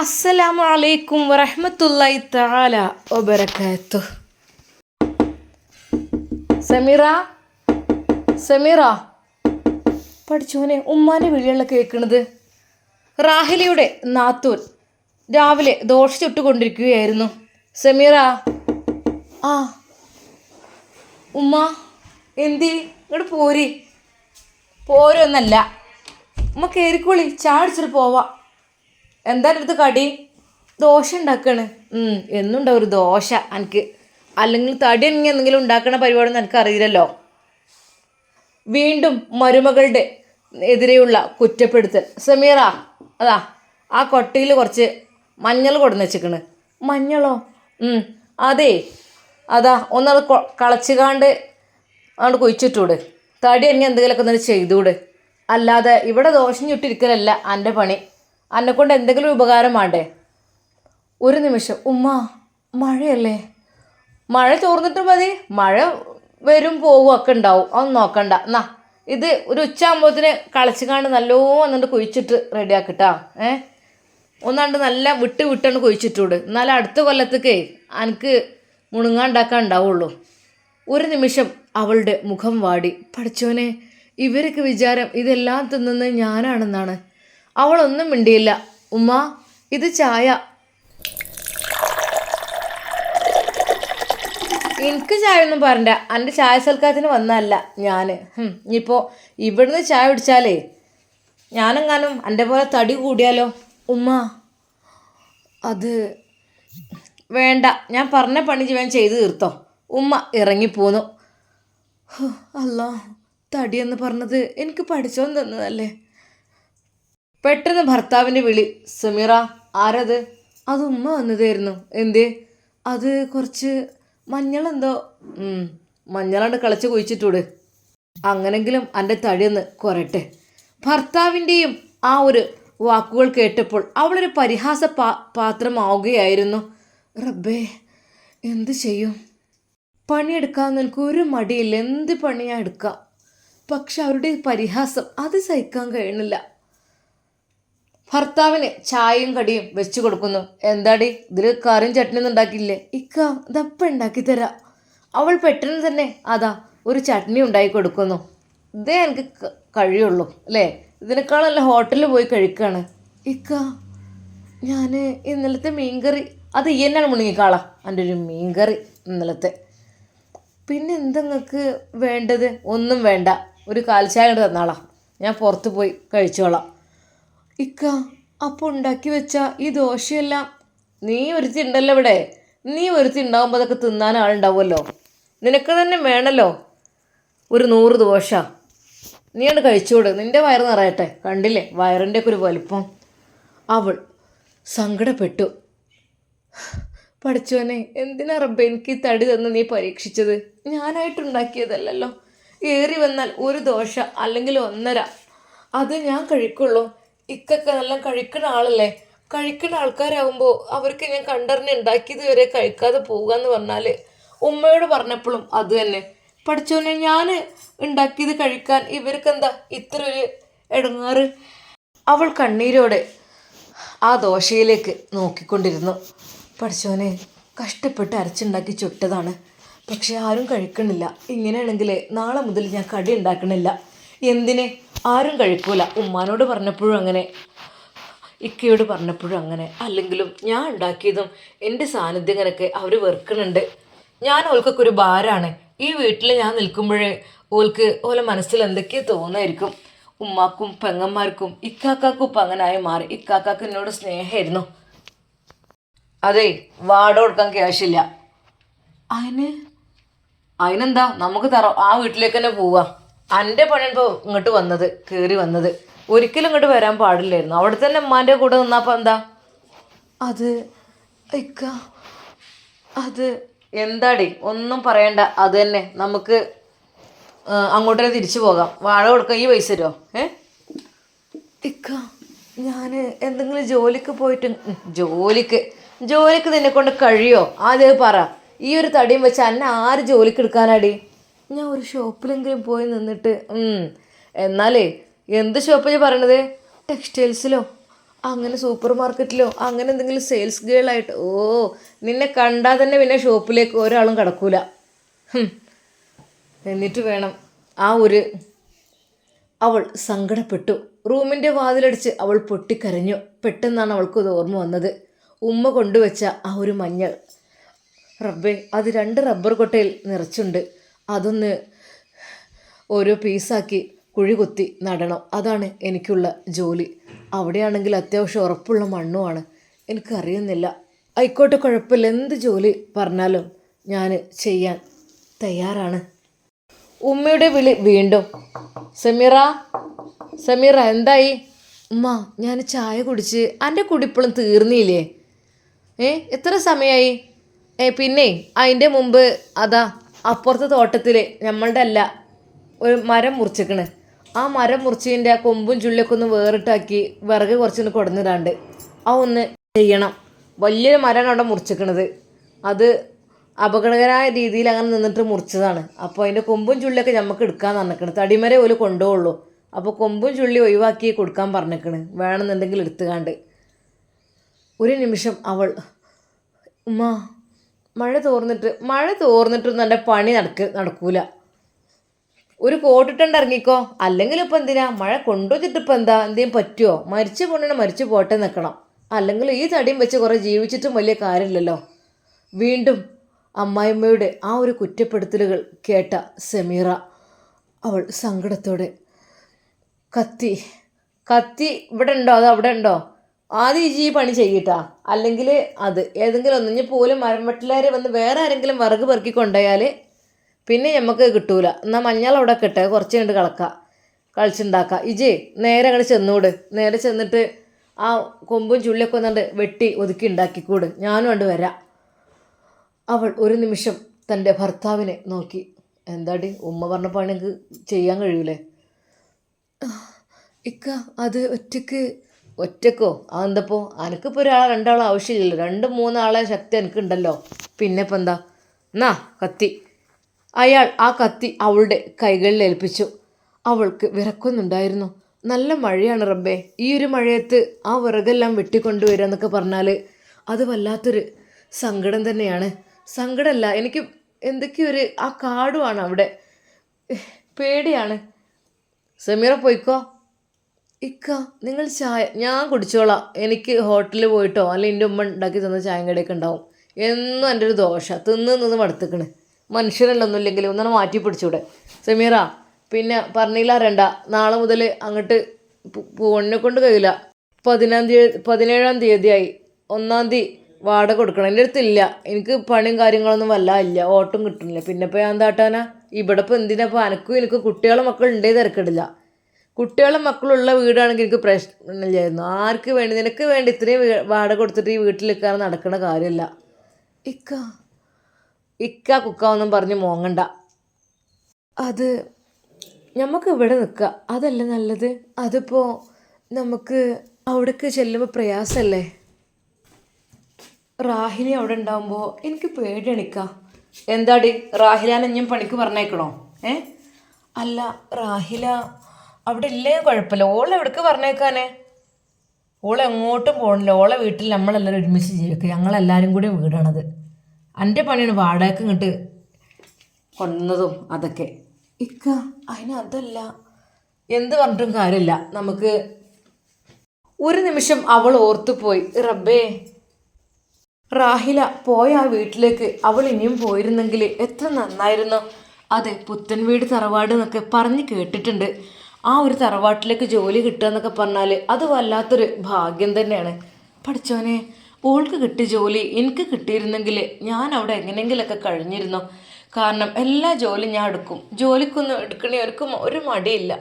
അസ്സലാമു അലൈക്കും വറഹ്മത്തുള്ളാഹി തആല വബറകാത്തു സമീറ സമീറ. പഠിച്ചോനെ ഉമ്മാന്റെ വിളിയല്ല കേൾക്കുന്നത് റാഹിലയുടെ നാത്തൂൻ രാവിലെ ദോശ ചുട്ടുകൊണ്ടിരിക്കുകയായിരുന്നു. സമീറ ആ ഉമ്മ എന്തി? ഇങ്ങോട്ട് പോരി. പോരൊന്നല്ല ഉമ്മ കയറിക്കോളി ചാടിച്ചിട്ട് പോവാ. എന്താ അടുത്ത് കടി? ദോശ ഉണ്ടാക്കാണ്. എന്നുണ്ടാവും ഒരു ദോശ എനിക്ക് അല്ലെങ്കിൽ തടി എനിക്ക് എന്തെങ്കിലും ഉണ്ടാക്കണ പരിപാടി എനിക്ക് അറിയില്ലല്ലോ. വീണ്ടും മരുമകളുടെ എതിരെയുള്ള കുറ്റപ്പെടുത്തൽ. സമീറ അതാ ആ കൊട്ടയിൽ കുറച്ച് മഞ്ഞൾ കൊടുന്ന് വെച്ചിക്കണ് മഞ്ഞളോ? അതെ അതാ ഒന്നത് കളച്ചുകാണ്ട് അങ്ങോട്ട് കുഴിച്ചിട്ടൂട്. തടി അങ്ങനെ എന്തെങ്കിലുമൊക്കെ ഒന്ന് ചെയ്തൂട്. അല്ലാതെ ഇവിടെ ദോഷം ചുട്ടിരിക്കലല്ല എന്റെ പണി. എന്നെ കൊണ്ട് എന്തെങ്കിലും ഉപകാരം വേണ്ടേ ഒരു നിമിഷം. ഉമ്മ മഴയല്ലേ? മഴ ചോർന്നിട്ട് മതി. മഴ വരും പോകും ഒക്കെ ഉണ്ടാവും. അതൊന്നും നോക്കണ്ട. എന്നാ ഇത് ഒരു ഉച്ചയാകുമ്പോഴത്തിന് കളിച്ചുകാണ്ട് നല്ലോ വന്നിട്ട് കുഴിച്ചിട്ട് റെഡിയാക്കിട്ടാ. ഏ? ഒന്നാണ്ട് നല്ല വിട്ട് വിട്ടാണ്ട് കുഴിച്ചിട്ടൂട്. എന്നാലും അടുത്ത കൊല്ലത്തേക്കേ എനിക്ക് മുണുങ്ങാണ്ടാക്കാൻ ഉണ്ടാവുള്ളൂ. ഒരു നിമിഷം അവളുടെ മുഖം വാടി. പഠിച്ചോനെ ഇവരൊക്കെ വിചാരം ഇതെല്ലാം തിന്നുന്നത് ഞാനാണെന്നാണ്. അവളൊന്നും മിണ്ടിയില്ല. ഉമ്മ ഇത് ചായ. എനിക്ക് ചായ ഒന്നും പറയണ്ട. എന്റെ ചായ സൽക്കാരത്തിന് വന്നതല്ല ഞാൻ ഇപ്പോൾ ഇവിടുന്ന് ചായ കുടിച്ചാലേ ഞാനെങ്ങാനും എന്റെ പോലെ തടി കൂടിയാലോ? ഉമ്മ അത് വേണ്ട. ഞാൻ പറഞ്ഞ പണി ഞാൻ ചെയ്ത് തീർത്തോ. ഉമ്മ ഇറങ്ങിപ്പോന്നു. അല്ലാ തടിയെന്ന് പറഞ്ഞത് എനിക്ക് പഠിച്ചോന്ന് തന്നതല്ലേ? പെട്ടെന്ന് ഭർത്താവിന്റെ വിളി സമീറ ആരത്? അത് ഉമ്മ വന്നതായിരുന്നു. എന്തേ? അത് കുറച്ച് മഞ്ഞളെന്തോ. മഞ്ഞളാണ്ട് കളിച്ച് കുഴിച്ചിട്ടൂട്. അങ്ങനെങ്കിലും എന്റെ തടിയൊന്ന് കുറയട്ടെ ഭർത്താവിന്റെയും ആ ഒരു വാക്കുകൾ കേട്ടപ്പോൾ അവളൊരു പരിഹാസ പാ പാത്രമാവുകയായിരുന്നു. റബ്ബേ എന്ത് ചെയ്യും? പണിയെടുക്കാൻ നിനക്ക് ഒരു മടിയില്ല. എന്ത് പണിയാ എടുക്കാം? പക്ഷെ അവരുടെ പരിഹാസം അത് സഹിക്കാൻ കഴിയണില്ല. ഭർത്താവിന് ചായയും കടിയും വെച്ചു കൊടുക്കുന്നു. എന്താടി? ഇതിൽ കറിയും ചട്നിയൊന്നും ഉണ്ടാക്കിയില്ലേ? ഇക്ക ഇതപ്പം ഉണ്ടാക്കി തരാം? അവൾ പെട്ടെന്ന് തന്നെ അതാ ഒരു ചട്നി ഉണ്ടാക്കി കൊടുക്കുന്നു. ഇതേ എനിക്ക് കഴിയുള്ളൂ അല്ലേ? ഇതിനേക്കാളല്ല ഹോട്ടലിൽ പോയി കഴിക്കുകയാണ് ഇക്ക ഞാൻ ഇന്നലത്തെ മീൻകറി അത് ഈ തന്നെയാണ് മുണുങ്ങിക്കാളാ എന്റെ ഒരു മീൻകറി ഇന്നലത്തെ. പിന്നെ എന്തെങ്ങൾക്ക് വേണ്ടത്? ഒന്നും വേണ്ട. ഒരു കാൽച്ചായ തന്നാളാ. ഞാൻ പുറത്ത് പോയി കഴിച്ചോളാം. ഇക്ക അപ്പോൾ ഉണ്ടാക്കി വെച്ച ഈ ദോശയെല്ലാം നീ ഒരുത്തി ഉണ്ടല്ലോ ഇവിടെ. നീ ഒരുത്തി ഉണ്ടാകുമ്പോൾ അതൊക്കെ തിന്നാൻ ആളുണ്ടാവുമല്ലോ. നിനക്ക് തന്നെ വേണമല്ലോ ഒരു നൂറ് ദോശ. നീ അത് കഴിച്ചോട്. നിന്റെ വയറ് നിറയട്ടെ. കണ്ടില്ലേ? വയറിന്റെ ഒക്കെ ഒരു വലിപ്പം. അവൾ സങ്കടപ്പെട്ടു. പഠിച്ചോനെ എന്തിനാ റബ്ബെ എനിക്ക് തടി തന്ന് നീ പരീക്ഷിച്ചത്? ഞാനായിട്ടുണ്ടാക്കിയതല്ലല്ലോ. ഏറി വന്നാൽ ഒരു ദോശ അല്ലെങ്കിൽ ഒന്നര. അത് ഞാൻ കഴിക്കുള്ളൂ. ഇക്കൊക്കെ നല്ല കഴിക്കുന്ന ആളല്ലേ? കഴിക്കുന്ന ആൾക്കാരാകുമ്പോൾ അവർക്ക് ഞാൻ കണ്ടറിഞ്ഞ് ഉണ്ടാക്കിയത് വരെ കഴിക്കാതെ പോവുക എന്ന് പറഞ്ഞാൽ ഉമ്മയോട് പറഞ്ഞപ്പോഴും അത് തന്നെ. പഠിച്ചോനെ ഞാൻ ഉണ്ടാക്കിയത് കഴിക്കാൻ ഇവർക്കെന്താ ഇത്ര ഒരു ഇടങ്ങാറ് അവൾ കണ്ണീരോടെ ആ ദോശയിലേക്ക് നോക്കിക്കൊണ്ടിരുന്നു. പഠിച്ചോനെ കഷ്ടപ്പെട്ട് അരച്ചുണ്ടാക്കി ചുട്ടതാണ്. പക്ഷെ ആരും കഴിക്കണില്ല. ഇങ്ങനെയാണെങ്കിൽ നാളെ മുതൽ ഞാൻ കടി ഉണ്ടാക്കണില്ല. എന്തിനെ? ആരും കഴിക്കൂല. ഉമ്മാനോട് പറഞ്ഞപ്പോഴും അങ്ങനെ. ഇക്കയോട് പറഞ്ഞപ്പോഴും അങ്ങനെ. അല്ലെങ്കിലും ഞാൻ ഉണ്ടാക്കിയതും എന്റെ സാന്നിധ്യങ്ങനൊക്കെ അവർ വെറുക്കണുണ്ട്. ഞാൻ ഓൾക്കൊക്കെ ഒരു ഭാരമാണ് ഈ വീട്ടിൽ ഞാൻ നിൽക്കുമ്പോഴേ ഓൾക്ക് ഓലെ മനസ്സിൽ എന്തൊക്കെയോ തോന്നായിരിക്കും. ഉമ്മാക്കും പെങ്ങന്മാർക്കും ഇക്കാക്കാക്കും ഇപ്പം അങ്ങനായി മാറി. ഇക്കാക്കാക്ക് എന്നോട് സ്നേഹമായിരുന്നു. അതെ വാട കൊടുക്കാൻ ക്യാഷില്ല അതിന് അതിനെന്താ? നമുക്ക് തറ ആ വീട്ടിലേക്ക് തന്നെ പോവാം. എന്റെ പണിയിപ്പോൾ ഇങ്ങോട്ട് വന്നത് കയറി വന്നത്. ഒരിക്കലും ഇങ്ങോട്ട് വരാൻ പാടില്ലായിരുന്നു. അവിടെ തന്നെ ഉമ്മാന്റെ കൂടെ നിന്നപ്പോൾ എന്താ? അത് ഇക്ക അത്. എന്താടി? ഒന്നും പറയണ്ട. അത് തന്നെ. നമുക്ക് അങ്ങോട്ട് തന്നെ തിരിച്ചു പോകാം. വാഴ കൊടുക്കാം ഈ പൈസ തരുമോ ഏ? ഇക്ക ഞാൻ എന്തെങ്കിലും ജോലിക്ക് പോയിട്ട് ജോലിക്ക്. ജോലിക്ക് നിന്നെ കൊണ്ട് കഴിയോ? ആദ്യം പറ. ഈ ഒരു തടിയും വെച്ച് എന്നെ ആര് ജോലിക്ക് എടുക്കാനാടി? ഞാൻ ഒരു ഷോപ്പിലെങ്കിലും പോയി നിന്നിട്ട് എന്നാലേ എന്ത് ഷോപ്പ് ഞാൻ പറയണത്? ടെക്സ്റ്റൈൽസിലോ അങ്ങനെ സൂപ്പർ മാർക്കറ്റിലോ അങ്ങനെ എന്തെങ്കിലും സെയിൽസ് ഗേൾ ആയിട്ട് ഓ നിന്നെ കണ്ടാൽ തന്നെ പിന്നെ ഷോപ്പിലേക്ക് ഒരാളും കടക്കൂല. എന്നിട്ട് വേണം ആ ഒരു അവൾ സങ്കടപ്പെട്ടു. റൂമിന്റെ വാതിലടിച്ച് അവൾ പൊട്ടിക്കരഞ്ഞു. പെട്ടെന്നാണ് അവൾക്ക് അത് ഓർമ്മ വന്നത്. ഉമ്മ കൊണ്ടുവച്ച ആ ഒരു മഞ്ഞൾ. റബ്ബേ അത് രണ്ട് റബ്ബർ കൊട്ടയിൽ നിറച്ചുണ്ട്. അതൊന്ന് ഓരോ പീസാക്കി കുഴി കുത്തി നടണം. അതാണ് എനിക്കുള്ള ജോലി. അവിടെയാണെങ്കിൽ അത്യാവശ്യം ഉറപ്പുള്ള മണ്ണുമാണ്. എനിക്കറിയുന്നില്ല. ആയിക്കോട്ടെ കുഴപ്പമില്ല. എന്ത് ജോലി പറഞ്ഞാലും ഞാൻ ചെയ്യാൻ തയ്യാറാണ്. ഉമ്മയുടെ വിളി വീണ്ടും. സമീറ സമീറ എന്തായി? ഉമ്മ ഞാൻ ചായ കുടിച്ച് എന്റെ കുടിപ്പളും തീർന്നില്ലേ? ഏ എത്ര സമയമായി ഏ പിന്നെ അതിന്റെ മുമ്പ് അതാ അപ്പുറത്തെ തോട്ടത്തിൽ നമ്മളുടെ അല്ല ഒരു മരം മുറിച്ചിക്കണ്. ആ മരം മുറിച്ചതിന്റെ കൊമ്പും ചുള്ളിയൊക്കെ ഒന്ന് വേറിട്ടാക്കി വിറക് കുറച്ചൊന്ന് കൊടുന്നിടാണ്ട് ആ ഒന്ന് ചെയ്യണം. വലിയൊരു മരമാണ് അവിടെ മുറിച്ചേക്കണത്. അത് അപകടകരമായ രീതിയിൽ അങ്ങനെ നിന്നിട്ട് മുറിച്ചതാണ്. അപ്പോൾ അതിന്റെ കൊമ്പും ചുള്ളിയൊക്കെ നമുക്ക് എടുക്കാൻ നടക്കണത് തടിമരെ ഒരു കൊണ്ടുപോകുള്ളൂ അപ്പോൾ കൊമ്പും ചുള്ളി ഒഴിവാക്കി കൊടുക്കാൻ പറഞ്ഞേക്കണ്. വേണമെന്നുണ്ടെങ്കിൽ എടുത്തുകാണ്ട്. ഒരു നിമിഷം അവൾ ഉമ്മ മഴ തോർന്നിട്ട് മഴ തോർന്നിട്ടൊന്നും എന്റെ പണി നടക്ക നടക്കൂല. ഒരു കോട്ടിട്ടുണ്ട് ഇറങ്ങിക്കോ. അല്ലെങ്കിൽ ഇപ്പം എന്തിനാ? മഴ കൊണ്ടുവച്ചിട്ട് ഇപ്പം എന്താ? എന്തെങ്കിലും പറ്റുമോ മരിച്ചു പോണേ മരിച്ചു പോട്ടെ നിൽക്കണം അല്ലെങ്കിൽ ഈ തടിയും വെച്ച് കുറേ ജീവിച്ചിട്ടും വലിയ കാര്യമില്ലല്ലോ. വീണ്ടും അമ്മായിമ്മയുടെ ആ ഒരു കുറ്റപ്പെടുത്തലുകൾ കേട്ട സമീറ അവൾ സങ്കടത്തോടെ കത്തി കത്തി ഇവിടെ ഉണ്ടോ? അത് അവിടെ ഉണ്ടോ? ആദ്യം ഇജി ഈ പണി ചെയ്യട്ടാ. അല്ലെങ്കിൽ അത്. ഏതെങ്കിലും ഒന്നിഞ്ഞ് പോലും മരം വന്ന് വേറെ ആരെങ്കിലും വിറക് പെറുക്കി കൊണ്ടുപോയാൽ പിന്നെ നമുക്ക് കിട്ടൂല. എന്നാൽ മഞ്ഞൾ അവിടെ കിട്ടുക കുറച്ച് കണ്ട് കളക്കാം. കളിച്ചുണ്ടാക്കാം. ഇജി നേരെ അങ്ങോട്ട് ചെന്നൂട്. നേരെ ചെന്നിട്ട് ആ കൊമ്പും ചുള്ളിയൊക്കെ ഒന്നുകൊണ്ട് വെട്ടി ഒതുക്കി ഉണ്ടാക്കിക്കൂട്. ഞാനും കണ്ട് വരാം. അവൾ ഒരു നിമിഷം തന്റെ ഭർത്താവിനെ നോക്കി. എന്താടി? ഉമ്മ പറഞ്ഞ എനിക്ക് ചെയ്യാൻ കഴിയൂലേ? ഇക്ക അത് ഒറ്റയ്ക്ക് ഒറ്റക്കോ? അതെന്തപ്പോ? അനക്കിപ്പോൾ ഒരാളെ രണ്ടാളെ ആവശ്യമില്ലല്ലോ. രണ്ട് മൂന്നാളെ ശക്തി എനിക്കുണ്ടല്ലോ പിന്നെ ഇപ്പം എന്താ? എന്നാ കത്തി. അയാൾ ആ കത്തി അവളുടെ കൈകളിൽ ഏൽപ്പിച്ചു. അവൾക്ക് വിറക്കുന്നുണ്ടായിരുന്നു. നല്ല മഴയാണ് റബ്ബേ. ഈ ഒരു മഴയത്ത് ആ വിറകെല്ലാം വെട്ടിക്കൊണ്ടുവരിക എന്നൊക്കെ പറഞ്ഞാൽ അത് വല്ലാത്തൊരു സങ്കടം തന്നെയാണ്. സങ്കടമല്ല എനിക്ക് എന്തൊക്കെയൊരു ആ കാടുമാണ് അവിടെ. പേടിയാണ്. സമീറ പോയിക്കോ? ഇക്ക നിങ്ങൾ ചായ ഞാൻ കുടിച്ചോളാം. എനിക്ക് ഹോട്ടലിൽ പോയിട്ടോ അല്ലെങ്കിൽ എന്റെ ഉമ്മ ഉണ്ടാക്കി തന്ന ചായം കടയൊക്കെ ഉണ്ടാവും. എന്നും എന്റെ ഒരു ദോശ. തിന്ന് നിന്ന് മടുത്തിക്കണ്. മനുഷ്യരല്ലൊന്നും ഇല്ലെങ്കിൽ ഒന്നാണ് മാറ്റി പിടിച്ചൂടെ സമീറ പിന്നെ പറഞ്ഞില്ല രണ്ട നാളെ മുതൽ അങ്ങോട്ട് പോണിനെ കൊണ്ട് കഴിയില്ല. പതിനാം തീയതി പതിനേഴാം തീയതിയായി. ഒന്നാം തീയതി വാടക കൊടുക്കണം. എന്റെ അടുത്തില്ല എനിക്ക് പണിയും കാര്യങ്ങളൊന്നും വല്ല ഇല്ല ഓട്ടം കിട്ടുന്നില്ല. പിന്നെ ഇപ്പോൾ ഞാൻ എന്താട്ടാനാ? ഇവിടെ ഇപ്പോൾ എന്തിനാ? ഇപ്പോൾ അനക്കും എനിക്ക് കുട്ടികളും മക്കൾ ഉണ്ടേ തിരക്കിടില്ല. കുട്ടികളെ മക്കളുള്ള വീടാണെങ്കിൽ എനിക്ക് പ്രശ്നമില്ലായിരുന്നു. ആർക്ക് വേണ്ടി? നിനക്ക് വേണ്ടി ഇത്രയും വാടക കൊടുത്തിട്ട് ഈ വീട്ടിൽ നിൽക്കാൻ നടക്കുന്ന കാര്യമല്ല. ഇക്ക. ഇക്ക കുക്കാവെന്നും പറഞ്ഞ് മോങ്ങണ്ട. അത് നമുക്ക് ഇവിടെ നിൽക്കുക അതല്ലേ നല്ലത്. അതിപ്പോൾ നമുക്ക് അവിടേക്ക് ചെല്ലുമ്പോൾ പ്രയാസമല്ലേ റാഹിലി അവിടെ ഉണ്ടാകുമ്പോൾ എനിക്ക് പേടിയണിക്ക എന്താടി? റാഹിലാനെ ഞാൻ പണിക്ക് പറഞ്ഞേക്കണോ? ഏ? അല്ല റാഹില അവിടെ ഇല്ലേ കുഴപ്പമില്ല. ഓളെ എവിടേക്ക് പറഞ്ഞേക്കാനേ? ഓളെ എങ്ങോട്ടും പോകണില്ല ഓളെ വീട്ടിൽ നമ്മളെല്ലാവരും ഒരുമിച്ച് ജീവിക്കുക. ഞങ്ങളെല്ലാവരും കൂടി വീടാണത്. എന്റെ പണിയാണ് വാടകയ്ക്ക് ഇങ്ങോട്ട് കൊണ്ടുവന്നതും അതൊക്കെ. ഇക്ക അതിന് അതല്ല. എന്ത് പറഞ്ഞിട്ടും കാര്യമില്ല. നമുക്ക് ഒരു നിമിഷം അവൾ ഓർത്തുപോയി റബ്ബേ റാഹില പോയ ആ വീട്ടിലേക്ക്. അവൾ ഇനിയും പോയിരുന്നെങ്കിൽ എത്ര നന്നായിരുന്നു. അതെ പുത്തൻ വീട് തറവാട് എന്നൊക്കെ പറഞ്ഞ് കേട്ടിട്ടുണ്ട്. ആ ഒരു തറവാട്ടിലേക്ക് ജോലി കിട്ടുക എന്നൊക്കെ പറഞ്ഞാൽ അത് വല്ലാത്തൊരു ഭാഗ്യം തന്നെയാണ്. പഠിച്ചോനെ ഓൾക്ക് കിട്ടിയ ജോലി എനിക്ക് കിട്ടിയിരുന്നെങ്കിൽ ഞാൻ അവിടെ എങ്ങനെയെങ്കിലൊക്കെ കഴിഞ്ഞിരുന്നു. കാരണം എല്ലാ ജോലിയും ഞാൻ എടുക്കും. ജോലിക്കൊന്നും എടുക്കണേ ഒരു മടിയില്ല.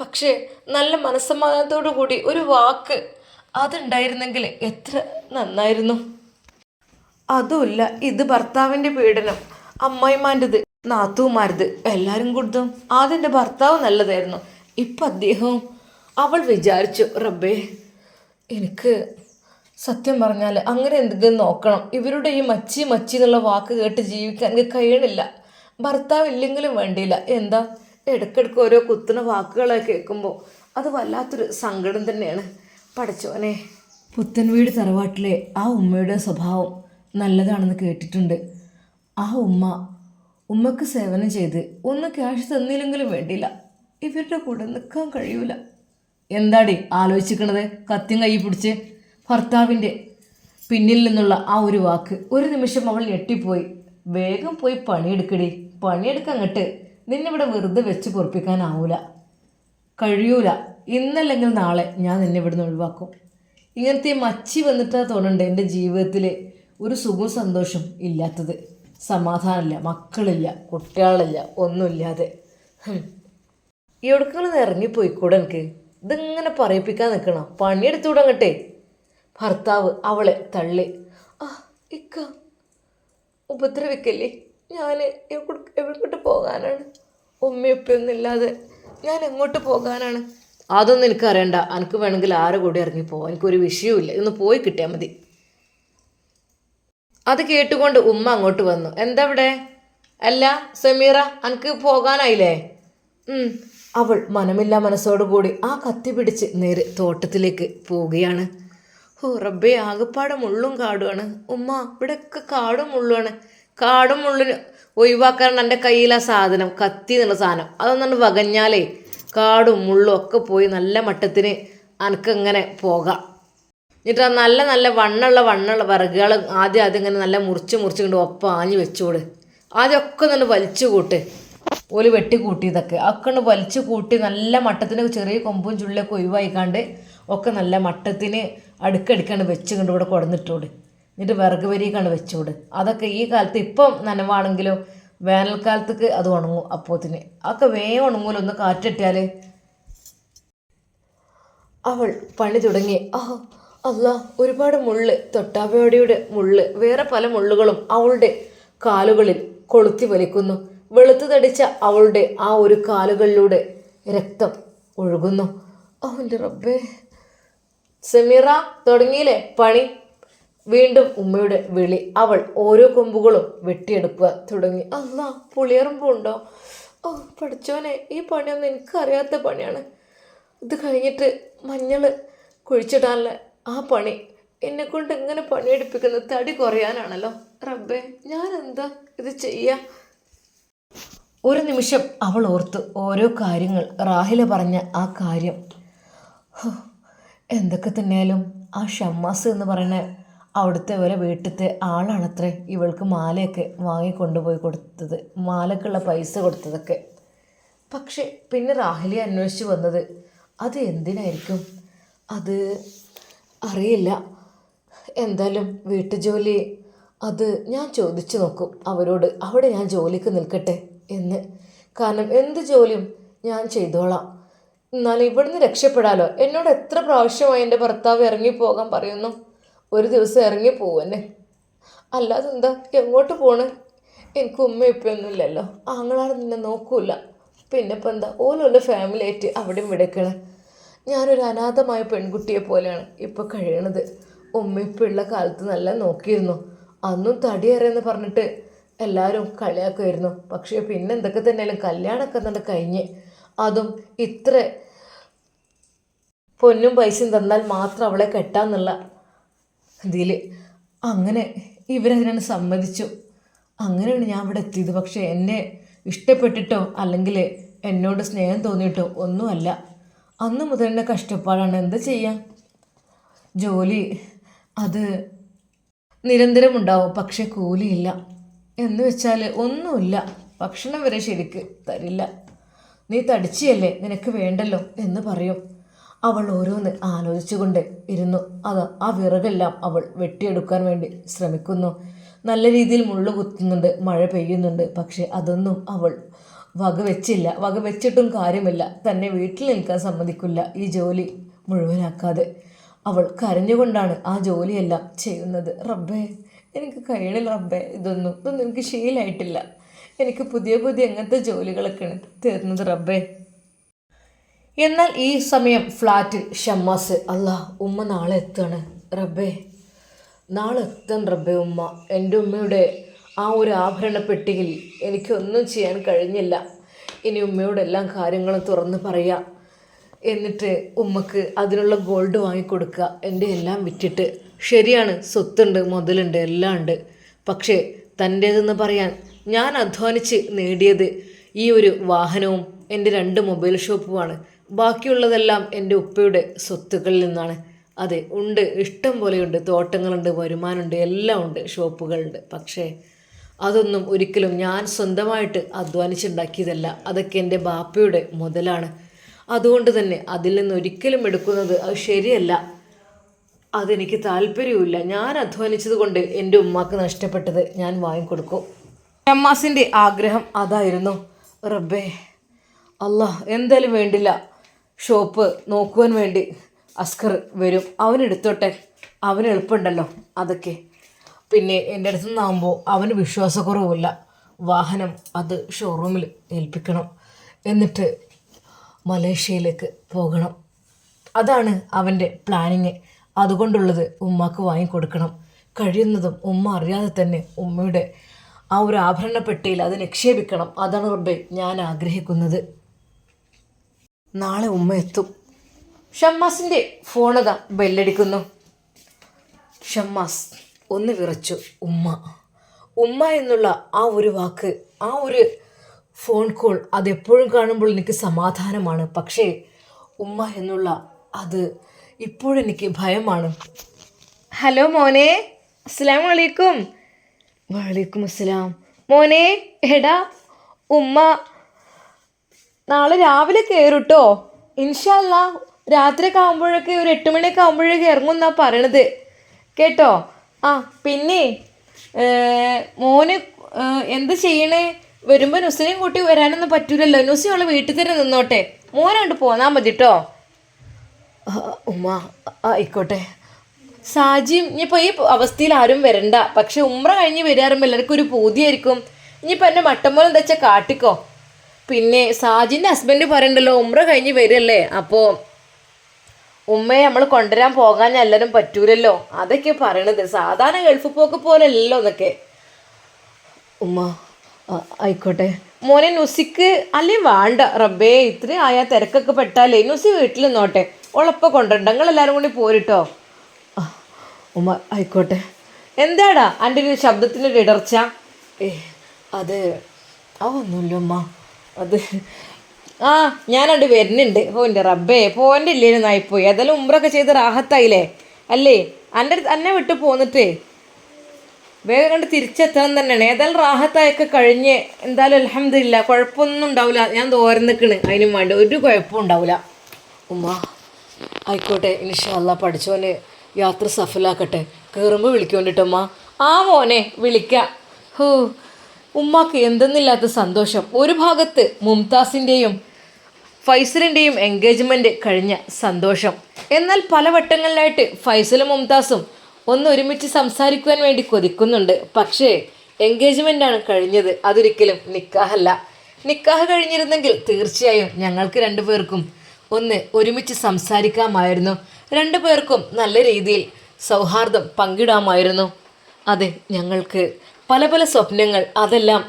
പക്ഷേ നല്ല മനസ്സമാധാനത്തോടു കൂടി ഒരു വാക്ക് അതുണ്ടായിരുന്നെങ്കിൽ എത്ര നന്നായിരുന്നു. അതുമില്ല ഇത് ഭർത്താവിന്റെ പീഡനം അമ്മായിമാന്റെത് നാത്തൂമാരത് എല്ലാവരും കൊടുത്തും. ആദ്യം എന്റെ ഭർത്താവ് നല്ലതായിരുന്നു. ഇപ്പം അദ്ദേഹവും അവൾ വിചാരിച്ചു റബ്ബേ എനിക്ക് സത്യം പറഞ്ഞാൽ അങ്ങനെ എന്തെങ്കിലും നോക്കണം. ഇവരുടെ ഈ മച്ചി മച്ചി എന്നുള്ള വാക്ക് കേട്ട് ജീവിക്കാൻ എനിക്ക് കഴിയണില്ല. ഭർത്താവ് ഇല്ലെങ്കിലും വേണ്ടിയില്ല. എന്താ? ഇടയ്ക്കിടയ്ക്ക് ഓരോ കുത്തുന്ന വാക്കുകളെ കേൾക്കുമ്പോൾ അത് വല്ലാത്തൊരു സങ്കടം തന്നെയാണ്. പഠിച്ചോനെ പുത്തൻ വീട് തറവാട്ടിലെ ആ ഉമ്മയുടെ സ്വഭാവം നല്ലതാണെന്ന് കേട്ടിട്ടുണ്ട്. ആ ഉമ്മ ഉമ്മക്ക് സേവനം ചെയ്ത് ഒന്ന് ക്യാഷ് തന്നില്ലെങ്കിലും വേണ്ടില്ല ഇവരുടെ കൂടെ നിൽക്കാൻ കഴിയൂല. എന്താടി ആലോചിക്കണത് കത്തിയും കൈ പിടിച്ച്. ഭർത്താവിന്റെ പിന്നിൽ നിന്നുള്ള ആ ഒരു വാക്ക്. ഒരു നിമിഷം അവൾ ഞെട്ടിപ്പോയി. വേഗം പോയി പണിയെടുക്കടി. പണിയെടുക്കാൻ അങ്ങട്ട് നിന്നിവിടെ വെറുതെ വെച്ച് പൊറപ്പിക്കാനാവൂല. കഴിയൂല. ഇന്നല്ലെങ്കിൽ നാളെ ഞാൻ നിന്നെ ഇവിടുന്ന് ഒഴിവാക്കും. ഇങ്ങനത്തെ മച്ചി വന്നിട്ടാ തോന്നുന്നുണ്ട് എന്റെ ജീവിതത്തിൽ ഒരു സുഖവും സന്തോഷം ഇല്ലാത്തത്. സമാധാനമില്ല. മക്കളില്ല. കുട്ടികളില്ല. ഒന്നുമില്ലാതെ. ഹും. എവിടേക്കെങ്കിലും ഇറങ്ങിപ്പോയിക്കൂടെ എനിക്ക്. ഇതിങ്ങനെ പറയിപ്പിക്കാൻ നിൽക്കണം. പണിയെടുത്തുകൂടെ അങ്ങട്ടെ ഭർത്താവ് അവളെ തള്ളി. ആ ഇക്ക. ഉപദ്രവിക്കല്ലേ? ഞാൻ എവിടേക്കോട്ട് പോകാനാണ്? ഉമ്മയൊപ്പൊന്നുമില്ലാതെ ഞാൻ എങ്ങോട്ട് പോകാനാണ്? അതൊന്നും എനിക്ക് അറിയണ്ട എനിക്ക് വേണമെങ്കിൽ ആരെ കൂടി ഇറങ്ങി പോവാം എനിക്കൊരു വിഷയവുമില്ല. ഇന്ന് പോയി കിട്ടിയാൽ മതി. അത് കേട്ടുകൊണ്ട് ഉമ്മ അങ്ങോട്ട് വന്നു. എന്താ ഇവിടെ? അല്ല സമീറ എനിക്ക് പോകാനായില്ലേ. അവൾ മനമില്ല മനസ്സോടുകൂടി ആ കത്തി പിടിച്ച് നേരെ തോട്ടത്തിലേക്ക് പോവുകയാണ്. ഓ റബ്ബേ ആകെപ്പാടെ മുള്ളും കാടുമാണ് ഉമ്മ ഇവിടെയൊക്കെ കാടും മുള്ളുമാണ് കാടും മുള്ളിന് ഒഴിവാക്കാൻ എന്റെ കയ്യിൽ ആ സാധനം കത്തി എന്നുള്ള സാധനം. അതൊന്നു വകഞ്ഞാലേ കാടും മുള്ളും ഒക്കെ പോയി നല്ല മട്ടത്തിന് അനക്കങ്ങനെ പോകാം. എന്നിട്ട് നല്ല നല്ല വണ്ണുള്ള വണ്ണുള്ള വിറകുകൾ ആദ്യം ആദ്യം ഇങ്ങനെ നല്ല മുറിച്ച് മുറിച്ച് കൊണ്ട് ഒപ്പം ആഞ്ഞ് വെച്ചോട് ആദ്യമൊക്കെ നല്ല വലിച്ചു കൂട്ട്. ഓൽ വെട്ടി കൂട്ടിയതൊക്കെ. ഒക്കെ വലിച്ചു കൂട്ടി നല്ല മട്ടത്തിന് ചെറിയ കൊമ്പും ചുള്ളിയൊക്കെ ഒഴിവായിക്കാണ്ട് ഒക്കെ നല്ല മട്ടത്തിന് അടുക്കടുക്കാണ് വെച്ച് കൊണ്ട് ഇവിടെ കൊടുന്നിട്ടോട്. എന്നിട്ട് വിറക് വരിയൊക്കെയാണ് വെച്ചോട്. അതൊക്കെ ഈ കാലത്ത് ഇപ്പം നനവാണെങ്കിലും വേനൽക്കാലത്തേക്ക് അത് ഉണങ്ങും അപ്പോത്തിന്. അതൊക്കെ വേഗം ഉണങ്ങുമല്ലോ ഒന്ന് കാറ്റിട്ടാൽ അവൾ പണി തുടങ്ങി. ആ അല്ല ഒരുപാട് മുള്ള്. തൊട്ടാവയോടിയുടെ മുള്ള്. വേറെ പല മുള്ളുകളും അവളുടെ കാലുകളിൽ കൊളുത്തി വലിക്കുന്നു. വെളുത്തു തടിച്ച അവളുടെ ആ ഒരു കാലുകളിലൂടെ രക്തം ഒഴുകുന്നു. അവന്റെ റബ്ബേ. സെമീറ തുടങ്ങിയില്ലേ? പണി. വീണ്ടും ഉമ്മയുടെ വിളി. അവൾ ഓരോ കൊമ്പുകളും വെട്ടിയെടുക്കുക തുടങ്ങി. അല്ല പുളിയറുമ്പുണ്ടോ ഓ പഠിച്ചോനെ ഈ പണിയൊന്നും എനിക്കറിയാത്ത പണിയാണ്. ഇത് കഴിഞ്ഞിട്ട് മഞ്ഞൾ കുഴിച്ചിടാനുള്ള ആ പണി. എന്നെ കൊണ്ട് എങ്ങനെ പണിയെടുപ്പിക്കുന്നത് തടി കുറയാനാണല്ലോ. റബ്ബേ ഞാൻ എന്താ ഇത് ചെയ്യാ? ഒരു നിമിഷം അവൾ ഓർത്ത് ഓരോ കാര്യങ്ങൾ റാഹില പറഞ്ഞ ആ കാര്യം. എന്തൊക്കെ തന്നെയാലും ആ ഷമ്മാസ് എന്ന് പറയുന്ന അവിടുത്തെ ഒരു വീട്ടിലത്തെ ആളാണത്രേ ഇവൾക്ക് മാലയൊക്കെ വാങ്ങിക്കൊണ്ടുപോയി കൊടുത്തത് മാലക്കുള്ള പൈസ കൊടുത്തതൊക്കെ. പക്ഷെ പിന്നെ റാഹിലി അന്വേഷിച്ച് വന്നത് അത് എന്തിനായിരിക്കും? അത് അറിയില്ല. എന്തായാലും വീട്ടുജോലി അത് ഞാൻ ചോദിച്ചു നോക്കും. അവരോട് അവിടെ ഞാൻ ജോലിക്ക് നിൽക്കട്ടെ എന്ന്. കാരണം എന്ത് ജോലിയും ഞാൻ ചെയ്തോളാം. എന്നാലും ഇവിടുന്ന് രക്ഷപ്പെടാലോ? എന്നോട് എത്ര പ്രാവശ്യമായി എന്റെ ഭർത്താവ് ഇറങ്ങിപ്പോകാൻ പറയുന്നു? ഒരു ദിവസം ഇറങ്ങി പോവന്നെ. അല്ലാതെ എന്താ എങ്ങോട്ട് പോണ്? എനിക്ക് ഉമ്മ ഇപ്പൊന്നുമില്ലല്ലോ ആങ്ങളാട് നിന്നെ നോക്കൂല. പിന്നെ ഇപ്പം എന്താ ഓലുള്ള ഫാമിലി ആയിട്ട് അവിടെയും വിടക്കണേ ഞാനൊരു അനാഥമായ പെൺകുട്ടിയെ പോലെയാണ് ഇപ്പോൾ കഴിയണത്. ഉമ്മ ഇപ്പം ഉള്ള കാലത്ത് നല്ല നോക്കിയിരുന്നു. അന്നും തടിയേറെന്ന് പറഞ്ഞിട്ട് എല്ലാവരും കളിയാക്കുമായിരുന്നു പക്ഷേ പിന്നെ എന്തൊക്കെ തന്നെയാലും കല്യാണമൊക്കെ എന്നിട്ട് കഴിഞ്ഞ്. അതും ഇത്ര പൊന്നും പൈസയും തന്നാൽ മാത്രം അവളെ കെട്ടാന്നുള്ള ഇതിൽ അങ്ങനെ ഇവരതിനാണ് സമ്മതിച്ചു. അങ്ങനെയാണ് ഞാൻ ഇവിടെ എത്തിയത്. പക്ഷേ എന്നെ ഇഷ്ടപ്പെട്ടിട്ടോ അല്ലെങ്കിൽ എന്നോട് സ്നേഹം തോന്നിയിട്ടോ ഒന്നുമല്ല. അന്ന് മുതൽ തന്നെ കഷ്ടപ്പാടാണ്. എന്താ ചെയ്യാം? ജോലി അത് നിരന്തരം ഉണ്ടാവും പക്ഷെ കൂലിയില്ല. എന്ന് വെച്ചാൽ ഒന്നുമില്ല. ഭക്ഷണം വരെ ശരിക്ക് തരില്ല. നീ തടിച്ചല്ലേ നിനക്ക് വേണ്ടല്ലോ? എന്ന് പറയും. അവൾ ഓരോന്ന് ആലോചിച്ചുകൊണ്ട് ഇരുന്നു. അത് ആ വിറകെല്ലാം അവൾ വെട്ടിയെടുക്കാൻ വേണ്ടി ശ്രമിക്കുന്നു. നല്ല രീതിയിൽ മുള്ളു കുത്തുന്നുണ്ട് മഴ പെയ്യുന്നുണ്ട്. പക്ഷെ അതൊന്നും അവൾ വകവെച്ചില്ല. വകവെച്ചിട്ടും കാര്യമില്ല. തന്നെ വീട്ടിൽ നിൽക്കാൻ സമ്മതിക്കില്ല. ഈ ജോലി മുഴുവനാക്കാതെ. അവൾ കരഞ്ഞുകൊണ്ടാണ് ആ ജോലിയെല്ലാം ചെയ്യുന്നത്. റബ്ബേ എനിക്ക് കഴിയണില്ല റബ്ബേ. ഇതൊന്നും ഇതൊന്നും എനിക്ക് ശീലമായിട്ടില്ല എനിക്ക് പുതിയ പുതിയ എങ്ങനത്തെ ജോലികളൊക്കെയാണ് തരുന്നത് റബ്ബേ. എന്നാൽ ഈ സമയം ഫ്ലാറ്റിൽ ഷമ്മാസ് അല്ല ഉമ്മ നാളെ എത്തുകയാണ് റബ്ബേ നാളെ എത്താൻ റബ്ബേ ഉമ്മ. എന്റെ ഉമ്മയുടെ ആ ഒരു ആഭരണ പെട്ടിയിൽ എനിക്കൊന്നും ചെയ്യാൻ കഴിഞ്ഞില്ല. ഇനി ഉമ്മയോട് കാര്യങ്ങളും തുറന്ന് പറയാം. എന്നിട്ട് ഉമ്മക്ക് അതിനുള്ള ഗോൾഡ് വാങ്ങിക്കൊടുക്കുക. എന്റെ എല്ലാം വിറ്റിട്ട്. ശരിയാണ് സ്വത്തുണ്ട് മുതലുണ്ട് എല്ലാം ഉണ്ട്. പക്ഷേ തന്റേതെന്ന് പറയാൻ ഞാൻ അധ്വാനിച്ച് നേടിയത് ഈ ഒരു വാഹനവും എന്റെ രണ്ട് മൊബൈൽ ഷോപ്പുമാണ്. ബാക്കിയുള്ളതെല്ലാം എന്റെ ഉപ്പയുടെ സ്വത്തുക്കളിൽ നിന്നാണ്. അതെ ഉണ്ട് ഇഷ്ടം പോലെയുണ്ട്. തോട്ടങ്ങളുണ്ട് വരുമാനമുണ്ട് എല്ലാം ഉണ്ട് ഷോപ്പുകളുണ്ട്. പക്ഷേ അതൊന്നും ഒരിക്കലും ഞാൻ സ്വന്തമായിട്ട് അധ്വാനിച്ചുണ്ടാക്കിയതല്ല. അതൊക്കെ എന്റെ ബാപ്പയുടെ മുതലാണ്. അതുകൊണ്ട് തന്നെ അതിൽ നിന്ന് ഒരിക്കലും എടുക്കുന്നത് അത് ശരിയല്ല. അതെനിക്ക് താല്പര്യവുമില്ല. ഞാൻ അധ്വാനിച്ചത് കൊണ്ട് എന്റെ ഉമ്മാക്ക് നഷ്ടപ്പെട്ടത് ഞാൻ വാങ്ങിക്കൊടുക്കും. അമ്മാസിന്റെ ആഗ്രഹം അതായിരുന്നു. റബ്ബേ അല്ല എന്തായാലും വേണ്ടില്ല. ഷോപ്പ് നോക്കുവാൻ വേണ്ടി അസ്കർ വരും. അവനെടുത്തോട്ടെ അവന് എളുപ്പമുണ്ടല്ലോ അതൊക്കെ. പിന്നെ എന്റെ അടുത്ത് നിന്നാകുമ്പോൾ അവന് വിശ്വാസക്കുറവില്ല വാഹനം അത് ഷോറൂമിൽ ഏൽപ്പിക്കണം. എന്നിട്ട് മലേഷ്യയിലേക്ക് പോകണം. അതാണ് അവന്റെ പ്ലാനിങ്. അതുകൊണ്ടുള്ളത് ഉമ്മാക്ക് വാങ്ങിക്കൊടുക്കണം. കഴിയുന്നതും ഉമ്മ അറിയാതെ തന്നെ ഉമ്മയുടെ ആ ഒരു ആഭരണ പെട്ടിയിൽ അത് നിക്ഷേപിക്കണം. അതാണ് റബ്ബെ ഞാൻ ആഗ്രഹിക്കുന്നത്. നാളെ ഉമ്മ എത്തും. ഷമ്മാസിന്റെ ഫോണത ബെല്ലടിക്കുന്നു. ഷമ്മാസ് ഒന്ന് വിറച്ചു. ഉമ്മ. ഉമ്മ എന്നുള്ള ആ ഒരു വാക്ക് ആ ഒരു ഫോൺ കോൾ അതെപ്പോഴും കാണുമ്പോൾ എനിക്ക് സമാധാനമാണ്. പക്ഷേ ഉമ്മ എന്നുള്ള അത് ഇപ്പോഴെനിക്ക് ഭയമാണ്. ഹലോ മോനെ അസ്സലാം വലൈക്കും വലൈക്കും അസ്സലാം. മോനെ എടാ ഉമ്മ നാളെ രാവിലെ കയറുട്ടോ ഇൻഷല്ല രാത്രിയൊക്കെ ആകുമ്പോഴൊക്കെ ഒരു എട്ട് മണിയൊക്കെ ആകുമ്പോഴേക്ക് ഇറങ്ങും എന്നാ പറയണത്. കേട്ടോ? ആ പിന്നെ മോനെ മോന് എന്ത് ചെയ്യണേ? വരുമ്പോൾ നുസിനെയും കൂട്ടി വരാനൊന്നും പറ്റൂലല്ലോ. നുസി അവളെ വീട്ടിൽ തന്നെ നിന്നോട്ടെ. മോനോണ്ട് പോന്നാൽ മതി കേട്ടോ ഉമ്മ ആയിക്കോട്ടെ. സാജിയും ഇനിയിപ്പോൾ ഈ അവസ്ഥയിൽ ആരും വരണ്ട. പക്ഷെ ഉമ്ര കഴിഞ്ഞ് വരാറുമ്പോൾ എല്ലാവർക്കും ഒരു പൂതിയായിരിക്കും. ഇനിയിപ്പോൾ എന്നെ മട്ടം പോലെ എന്താ വെച്ചാൽ കാട്ടിക്കോ. പിന്നെ സാജിന്റെ ഹസ്ബൻഡ് പറയണ്ടല്ലോ ഉമ്ര കഴിഞ്ഞ് വരല്ലേ അപ്പോ ഉമ്മയെ നമ്മൾ കൊണ്ടുവരാൻ പോകാൻ എല്ലാവരും പറ്റൂലല്ലോ. അതൊക്കെ പറയണത് സാധാരണ ഗൾഫ് പോക്ക് പോലല്ലോ എന്നൊക്കെ. ഉമ്മ ആയിക്കോട്ടെ. മോനെ നുസിക്ക് അല്ലേ വേണ്ട? റബ്ബേ ഇത്ര ആയാൽ തിരക്കൊക്കെ പെട്ടാലേ നുസി വീട്ടിൽ നിന്നോട്ടെ. ഉളപ്പ കൊണ്ടുണ്ട് നിങ്ങൾ എല്ലാവരും കൂടി പോരിട്ടോ. ഉമ്മ ആയിക്കോട്ടെ. എന്താടാ എന്റെ ഒരു ശബ്ദത്തിന്റെ ഇടർച്ച? ഏ അത് ആ ഒന്നുമില്ല ഉമ്മ. അത് ആ ഞാനണ്ട് വരുന്നുണ്ട്. ഓ എന്റെ റബ്ബേ പോന്റെ ഇല്ലേ നായിപ്പോയി. ഏതായാലും ഉമ്രൊക്കെ ചെയ്ത് റാഹത്തായില്ലേ? അല്ലേ? എന്റെ എന്നെ വിട്ട് പോന്നിട്ടേ. വേഗം കണ്ട് തിരിച്ചെത്തണം തന്നെയാണ്. ഏതായാലും റാഹത്തായൊക്കെ കഴിഞ്ഞ് എന്തായാലും അലഹമില്ല കുഴപ്പമൊന്നും ഉണ്ടാവില്ല ഞാൻ തോരൻ നിൽക്കണ് അതിനും വേണ്ട. ഒരു കുഴപ്പവും ഉണ്ടാവില്ല ഉമ്മ ആയിക്കോട്ടെ. ഇൻഷാല്ല പഠിച്ചോന് യാത്ര സഫലാക്കട്ടെ. കയറുമ്പോൾ വിളിക്കൊണ്ടിട്ടമ്മ ആ മോനെ വിളിക്കാം. ഹോ ഉമ്മാക്ക് എന്തെന്നില്ലാത്ത സന്തോഷം. ഒരു ഭാഗത്ത് മുംതാസിന്റെയും ഫൈസലിന്റെയും എൻഗേജ്മെന്റ് കഴിഞ്ഞ സന്തോഷം. എന്നാൽ പല വട്ടങ്ങളിലായിട്ട് ഫൈസലും മുംതാസും ഒന്ന് ഒരുമിച്ച് സംസാരിക്കുവാൻ വേണ്ടി കൊതിക്കുന്നുണ്ട്. പക്ഷേ എൻഗേജ്മെന്റാണ് കഴിഞ്ഞത്. അതൊരിക്കലും നിക്കാഹല്ല. നിക്കാഹ് കഴിഞ്ഞിരുന്നെങ്കിൽ തീർച്ചയായും ഞങ്ങൾക്ക് രണ്ടുപേർക്കും ഒന്ന് ഒരുമിച്ച് സംസാരിക്കാമായിരുന്നു. രണ്ടുപേർക്കും നല്ല രീതിയിൽ സൗഹാർദ്ദം പങ്കിടാമായിരുന്നു. അതെ ഞങ്ങൾക്ക് പല പല സ്വപ്നങ്ങൾ അതെല്ലാം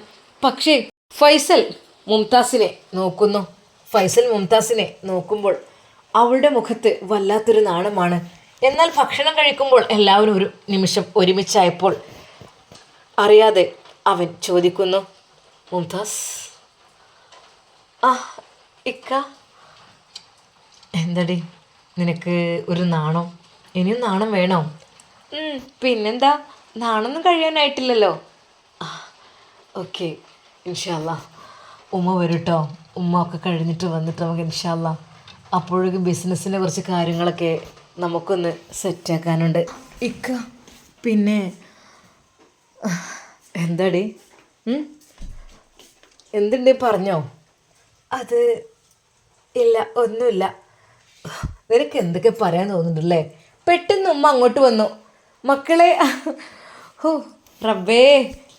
പക്ഷേ ഫൈസൽ മുംതാസിനെ നോക്കുന്നു. ഫൈസൽ മുംതാസിനെ നോക്കുമ്പോൾ അവളുടെ മുഖത്ത് വല്ലാത്തൊരു നാണമാണ്. എന്നാൽ ഭക്ഷണം കഴിക്കുമ്പോൾ എല്ലാവരും ഒരു നിമിഷം ഒരുമിച്ചായപ്പോൾ അറിയാതെ അവൻ ചോദിക്കുന്നു മുംതാസ് ആ ഇക്ക എന്തടി? നിനക്ക് ഒരു നാണം? ഇനിയും നാണം വേണോ? പിന്നെന്താ? നാണൊന്നും കഴിയാനായിട്ടില്ലല്ലോ. ഓക്കെ ഇൻഷാല്ല ഉമ്മ വരും കേട്ടോ ഉമ്മ ഒക്കെ കഴിഞ്ഞിട്ട് വന്നിട്ട് നമുക്ക് ഇൻഷാല്ല അപ്പോഴേക്കും ബിസിനസ്സിനെ കുറച്ച് കാര്യങ്ങളൊക്കെ നമുക്കൊന്ന് സെറ്റാക്കാനുണ്ട് ഇക്ക പിന്നെ എന്താടി? എന്തുണ്ട് പറഞ്ഞോ? അത് ഇല്ല ഒന്നുമില്ല. നിനക്ക് എന്തൊക്കെ പറയാൻ തോന്നുന്നുണ്ടല്ലേ? പെട്ടെന്ന് ഉമ്മ അങ്ങോട്ട് വന്നു. മക്കളെ ഹോ റബ്ബേ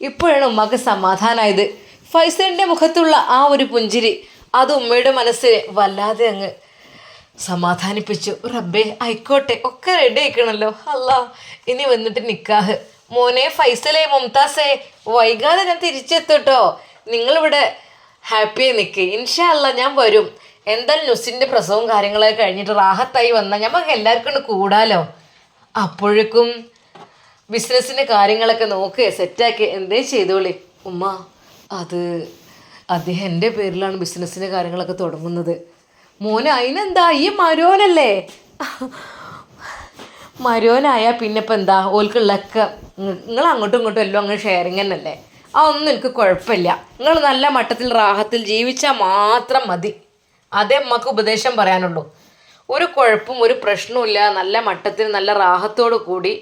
ഇപ്പോഴാണ് ഉമ്മക്ക് സമാധാനമായത് ഫൈസലിന്റെ മുഖത്തുള്ള ആ ഒരു പുഞ്ചിരി അത് ഉമ്മയുടെ മനസ്സിനെ വല്ലാതെ അങ്ങ് സമാധാനിപ്പിച്ചു. റബ്ബേ ആയിക്കോട്ടെ ഒക്കെ റെഡി ആയിക്കണല്ലോ. അല്ലാ ഇനി വന്നിട്ട് നിക്കാഹ്. മോനെ ഫൈസലേ മുംതാസേ വൈകാതെ ഞാൻ തിരിച്ചെത്തുട്ടോ. നിങ്ങളിവിടെ ഹാപ്പിയായി നിൽക്ക് ഇൻഷാ അല്ല ഞാൻ വരും. എന്തായാലും നുസിന്റെ പ്രസവവും കാര്യങ്ങളൊക്കെ കഴിഞ്ഞിട്ട് റാഹത്തായി വന്നാൽ ഞമ്മക്ക് എല്ലാവർക്കും കൂടാലോ. അപ്പോഴേക്കും ബിസിനസ്സിന്റെ കാര്യങ്ങളൊക്കെ നോക്കുക സെറ്റാക്കി. എന്തേ ചെയ്തോളി. ഉമ്മ അത് അദ്ദേഹം എന്റെ പേരിലാണ് ബിസിനസ്സിന്റെ കാര്യങ്ങളൊക്കെ തുടങ്ങുന്നത്. മോനെ അതിനെന്താ ഈ മരോനല്ലേ? മരോനായാൽ പിന്നെ ഇപ്പം എന്താ? ഓൽക്കുള്ളൊക്കെ നിങ്ങൾ അങ്ങോട്ടും ഇങ്ങോട്ടും എല്ലാം അങ്ങ് ഷെയറിങ് തന്നെയല്ലേ? ഒന്നും എനിക്ക് കുഴപ്പമില്ല. നിങ്ങൾ നല്ല മട്ടത്തിൽ റാഹത്തിൽ ജീവിച്ചാൽ മാത്രം മതി. അതേ അമ്മയ്ക്ക് ഉപദേശം പറയാനുള്ളൂ. ഒരു കുഴപ്പവും ഒരു പ്രശ്നവുമില്ല നല്ല മട്ടത്തിൽ നല്ല റാഹത്തോടു കൂടി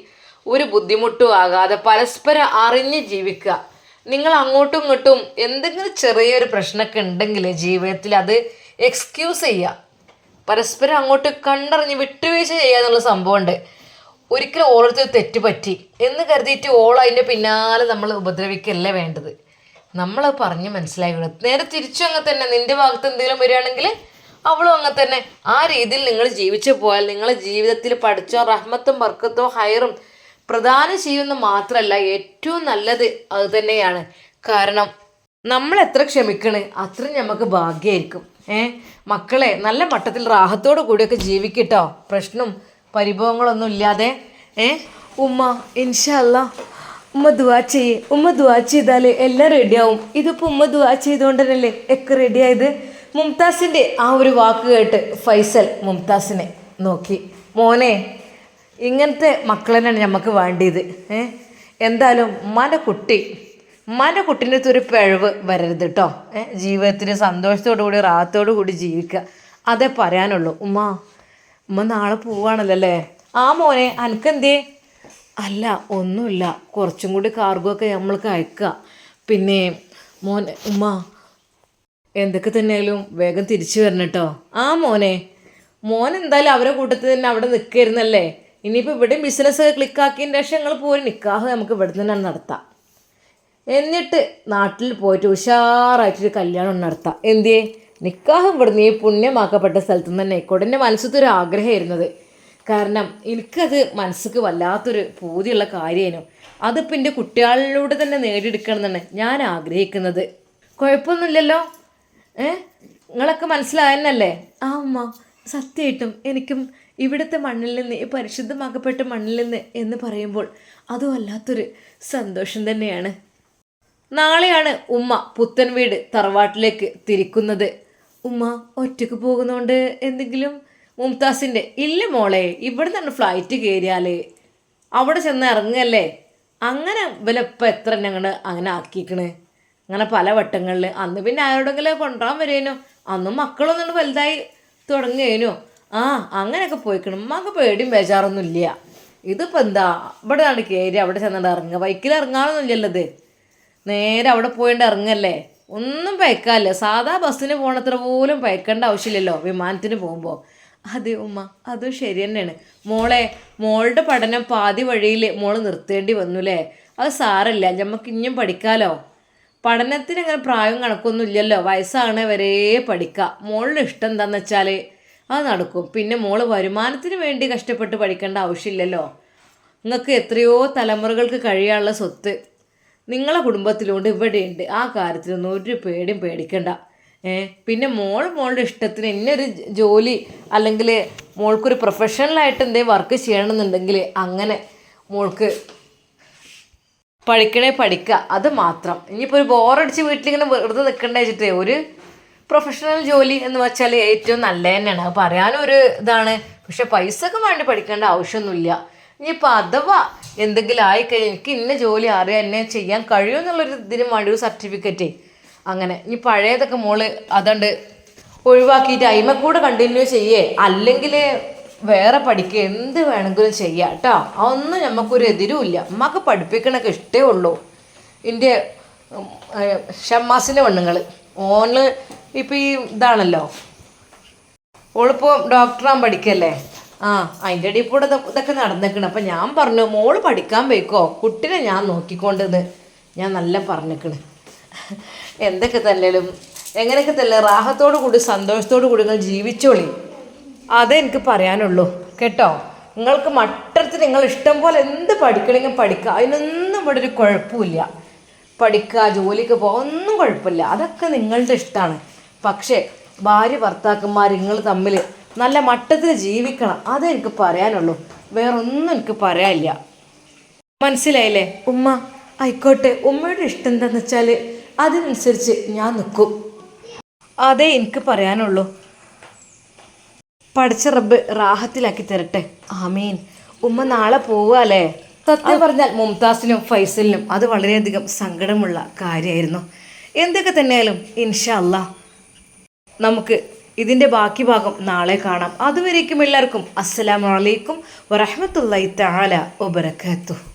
ഒരു ബുദ്ധിമുട്ടും ആകാതെ പരസ്പരം അറിഞ്ഞ് ജീവിക്കുക. നിങ്ങൾ അങ്ങോട്ടും ഇങ്ങോട്ടും എന്തെങ്കിലും ചെറിയൊരു പ്രശ്നമൊക്കെ ഉണ്ടെങ്കിൽ ജീവിതത്തിൽ അത് എക്സ്ക്യൂസ് ചെയ്യുക പരസ്പരം അങ്ങോട്ട് കണ്ടറിഞ്ഞ് വിട്ടുവീഴ്ച ചെയ്യുക എന്നുള്ള സംഭവമുണ്ട്. ഒരിക്കലും ഓരോരുത്തർ തെറ്റ് പറ്റി എന്ന് കരുതിയിട്ട് ഓൾ അതിന്റെ പിന്നാലെ നമ്മൾ ഉപദ്രവിക്കല്ലേ വേണ്ടത്? നമ്മൾ പറഞ്ഞ് മനസ്സിലാക്കി വിടും നേരെ തിരിച്ചു അങ്ങനെ തന്നെ നിന്റെ ഭാഗത്ത് എന്തെങ്കിലും വരികയാണെങ്കിൽ അവളും അങ്ങനെ തന്നെ ആ രീതിയിൽ നിങ്ങൾ ജീവിച്ചു പോയാൽ നിങ്ങളെ ജീവിതത്തിൽ പഠിച്ചോ റഹ്മത്തും വർക്കത്തോ ഹയറും പ്രധാനം ചെയ്യുമെന്ന് മാത്രമല്ല ഏറ്റവും നല്ലത് അത് തന്നെയാണ്. കാരണം നമ്മൾ എത്ര ക്ഷമിക്കണേ അത്രയും നമുക്ക് ഭാഗ്യമായിരിക്കും. ഏ? മക്കളെ നല്ല മട്ടത്തിൽ റാഹത്തോടു കൂടിയൊക്കെ ജീവിക്കട്ടോ. പ്രശ്നം പരിഭവങ്ങളൊന്നും ഇല്ലാതെ. ഏ? ഉമ്മ ഇൻഷല്ല ഉമ്മ ദുവാ ചെയ്യേ. ഉമ്മ ദുവാ ചെയ്താൽ എല്ലാം റെഡിയാവും. ഇതിപ്പോൾ ഉമ്മ ദുവാ ചെയ്തുകൊണ്ടല്ലേ ഒക്കെ റെഡിയായത്? മുംതാസിന്റെ ആ ഒരു വാക്ക് കേട്ട് ഫൈസൽ മുംതാസിനെ നോക്കി. മോനെ ഇങ്ങനത്തെ മക്കളെന്നാണ് നമുക്ക് വേണ്ടിയത്. ഏ? എന്തായാലും ഉമ്മാന്റെ കുട്ടി ഉമ്മാന്റെ കുട്ടീന്റെ ഒരു പിഴവ് വരരുത് കേട്ടോ ജീവിതത്തിൽ സന്തോഷത്തോടു കൂടി റാത്തോടു കൂടി ജീവിക്കുക. അതേ പറയാനുള്ളൂ. ഉമ്മ ഉമ്മ നാളെ പോവാണല്ലോ അല്ലേ ആ മോനെ അനക്കെന്തേ? അല്ല ഒന്നുമില്ല. കുറച്ചും കൂടി കാർഗോ ഒക്കെ നമ്മൾക്ക് അയക്കുക പിന്നെ മോനെ ഉമ്മ എന്തൊക്കെ തന്നെയാലും വേഗം തിരിച്ചു വരണം കേട്ടോ ആ മോനെ മോൻ എന്തായാലും അവരെ കൂട്ടത്തിൽ തന്നെ അവിടെ നിൽക്കായിരുന്നല്ലേ ഇനിയിപ്പോൾ ഇവിടെ ബിസിനസ് ക്ലിക്കാക്കിയതിന് ശേഷം ഞങ്ങൾ പോയി നിൽക്കാഹ് നമുക്ക് ഇവിടെ നിന്ന് തന്നെ നടത്താം. എന്നിട്ട് നാട്ടിൽ പോയിട്ട് ഉഷാറായിട്ടൊരു കല്യാണം നടത്താം. എന്തേ നിക്കാഹം ഇവിടെ നീ പുണ്യമാക്കപ്പെട്ട സ്ഥലത്തു തന്നെ ആയിക്കോട്ടെ. എന്റെ മനസ്സത്തൊരു ആഗ്രഹമായിരുന്നത്. കാരണം എനിക്കത് മനസ്സിക്ക് വല്ലാത്തൊരു പൂതിയുള്ള കാര്യമായിരുന്നു. അതിപ്പോൾ എന്റെ കുട്ടികളിലൂടെ തന്നെ നേടിയെടുക്കണം എന്നാണ് ഞാൻ ആഗ്രഹിക്കുന്നത്. കുഴപ്പമൊന്നുമില്ലല്ലോ? ഏ? നിങ്ങളൊക്കെ മനസ്സിലായെന്നല്ലേ? ആ അമ്മ സത്യമായിട്ടും എനിക്കും ഇവിടുത്തെ മണ്ണിൽ നിന്ന് ഈ പരിശുദ്ധമാക്കപ്പെട്ട മണ്ണിൽ നിന്ന് എന്ന് പറയുമ്പോൾ അതും വല്ലാത്തൊരു സന്തോഷം തന്നെയാണ്. നാളെയാണ് ഉമ്മ പുത്തൻ വീട് തറവാട്ടിലേക്ക് തിരിക്കുന്നത്. ഉമ്മ ഒറ്റയ്ക്ക് പോകുന്നോണ്ട് എന്തെങ്കിലും? മുംതാസിന്റെ ഇല്ല മോളെ ഇവിടെ നിന്ന് ഫ്ലൈറ്റ് കയറിയാൽ അവിടെ ചെന്ന് ഇറങ്ങല്ലേ? അങ്ങനെ ഇവലിപ്പോൾ എത്ര ഞങ്ങൾ അങ്ങനെ ആക്കിക്കണ് അങ്ങനെ പല വട്ടങ്ങളിൽ അന്ന് പിന്നെ ആരോടെങ്കിലും കൊണ്ടുപോകാൻ വരേനോ. അന്നും മക്കളൊന്നും വലുതായി തുടങ്ങിയേനോ ആ അങ്ങനെയൊക്കെ പോയിക്കണം. ഉമ്മക്ക് പേടിയും ബേജാറൊന്നും ഇല്ല ഇതിപ്പോൾ എന്താ? ഇവിടെ നാട് കയറി അവിടെ ചെന്നിട്ട് ഇറങ്ങുക. ബൈക്കിൽ ഇറങ്ങാനൊന്നും ഇല്ലത് നേരെ അവിടെ പോയിട്ട് ഇറങ്ങല്ലേ? ഒന്നും പയക്കാല്ല? സാധാ ബസ്സിന് പോണത്ര പോലും പയക്കേണ്ട ആവശ്യമില്ലല്ലോ വിമാനത്തിന് പോകുമ്പോൾ അതെ ഉമ്മ. അതും ശരി തന്നെയാണ്. മോളെ മോളുടെ പഠനം പാതി വഴിയിൽ മോൾ നിർത്തേണ്ടി വന്നു അല്ലേ അത് സാരല്ല. നമുക്ക് ഇനിയും പഠിക്കാലോ? പഠനത്തിന് അങ്ങനെ പ്രായം കണക്കൊന്നും ഇല്ലല്ലോ. വയസ്സാണ് വരെ പഠിക്കുക മോളുടെ ഇഷ്ടം എന്താണെന്ന് വെച്ചാൽ അത് നടക്കും. പിന്നെ മോൾ വരുമാനത്തിന് വേണ്ടി കഷ്ടപ്പെട്ട് പഠിക്കേണ്ട ആവശ്യമില്ലല്ലോ. നിങ്ങൾക്ക് എത്രയോ തലമുറകൾക്ക് കഴിയാനുള്ള സ്വത്ത്. നിങ്ങളെ കുടുംബത്തിലുണ്ട് ഇവിടെയുണ്ട്. ആ കാര്യത്തിലൊന്നും ഒരു പേടിയും പേടിക്കണ്ട. ഏ പിന്നെ മോൾ മോളുടെ ഇഷ്ടത്തിന് ഇന്നൊരു ജോലി അല്ലെങ്കിൽ മോൾക്കൊരു പ്രൊഫഷണലായിട്ട് എന്തെങ്കിലും വർക്ക് ചെയ്യണമെന്നുണ്ടെങ്കിൽ അങ്ങനെ മോൾക്ക് പഠിക്കണേ പഠിക്കുക അത് മാത്രം. ഇനിയിപ്പോൾ ഒരു ബോറടിച്ച് വീട്ടിലിങ്ങനെ വെറുതെ നിൽക്കണ്ടേ വെച്ചിട്ട് ഒരു പ്രൊഫഷണൽ ജോലി എന്ന് വെച്ചാൽ ഏറ്റവും നല്ല തന്നെയാണ്. പറയാനും ഒരു ഇതാണ്. പക്ഷെ പൈസക്ക് വേണ്ടി പഠിക്കേണ്ട ആവശ്യമൊന്നുമില്ല. ഇനിയിപ്പോൾ അഥവാ എന്തെങ്കിലും ആയിക്കഴിഞ്ഞാൽ എനിക്ക് ഇന്ന ജോലി അറിയാൻ എന്നെ ചെയ്യാൻ കഴിയുമെന്നുള്ളൊരു ഇതിന് വേണ്ടി ഒരു സർട്ടിഫിക്കറ്റ്. അങ്ങനെ. ഇനി പഴയതൊക്കെ മോൾ അതുകൊണ്ട് ഒഴിവാക്കിയിട്ട് അയിമ കൂടെ കണ്ടിന്യൂ ചെയ്യേ. അല്ലെങ്കിൽ വേറെ പഠിക്കുക എന്ത് വേണമെങ്കിലും ചെയ്യാം കേട്ടോ. അതൊന്നും നമുക്കൊരു എതിരുമില്ല അമ്മയ്ക്ക് പഠിപ്പിക്കണൊക്കെ ഇഷ്ടേ ഉള്ളൂ. എന്റെ ഷമ്മാസിന്റെ പെണ്ണുങ്ങൾ ഓണ് ഇപ്പം ഈ ഇതാണല്ലോ. ഓളിപ്പോൾ ഡോക്ടറാൻ പഠിക്കല്ലേ? ആ അതിന്റെ ഇടയിൽ കൂടെ ഇത് ഇതൊക്കെ നടന്നേക്കണം. അപ്പം ഞാൻ പറഞ്ഞു മോൾ പഠിക്കാൻ പോയിക്കോ? കുട്ടിനെ ഞാൻ നോക്കിക്കൊണ്ടെന്ന്. ഞാൻ നല്ല പറഞ്ഞേക്കണ്. എന്തൊക്കെ തല്ലേലും എങ്ങനെയൊക്കെ തല്ല? റാഹത്തോടു കൂടി സന്തോഷത്തോടു കൂടി നിങ്ങൾ ജീവിച്ചോളി. അതേ എനിക്ക് പറയാനുള്ളൂ. കേട്ടോ? നിങ്ങൾക്ക് മട്ടത്തിൽ നിങ്ങൾ ഇഷ്ടം പോലെ എന്ത് പഠിക്കണമെങ്കിൽ പഠിക്കുക. അതിനൊന്നും ഇവിടെ ഒരു കുഴപ്പമില്ല. പഠിക്കുക ജോലിക്ക് പോകുക ഒന്നും കുഴപ്പമില്ല. അതൊക്കെ നിങ്ങളുടെ ഇഷ്ടമാണ് പക്ഷേ ഭാര്യ ഭർത്താക്കന്മാർ നിങ്ങൾ തമ്മിൽ നല്ല മട്ടത്തിൽ ജീവിക്കണം. അതെനിക്ക് പറയാനുള്ളൂ. വേറൊന്നും എനിക്ക് പറയാനില്ല. മനസ്സിലായില്ലേ? ഉമ്മ ആയിക്കോട്ടെ. ഉമ്മയുടെ ഇഷ്ടം എന്താന്ന് വെച്ചാൽ അതിനനുസരിച്ച് ഞാൻ നിൽക്കും അതേ എനിക്ക് പറയാനുള്ളൂ. പഠിച്ച റബ്ബ് റാഹത്തിലാക്കി തരട്ടെ. ആമീൻ. ഉമ്മ നാളെ പോവാല്ലേ സത്യം പറഞ്ഞാൽ മുംതാസിനും ഫൈസലിനും അത് വളരെയധികം സങ്കടമുള്ള കാര്യമായിരുന്നു. എന്തൊക്കെ തന്നെയാലും ഇൻഷാ അല്ലാ നമുക്ക് ഇതിന്റെ ബാക്കി ഭാഗം നാളെ കാണാം. അതുവരേക്കും എല്ലാവർക്കും അസ്സലാമു അലൈക്കും വറഹ്മത്തുള്ളാഹി തആല വബറകാതുഹു.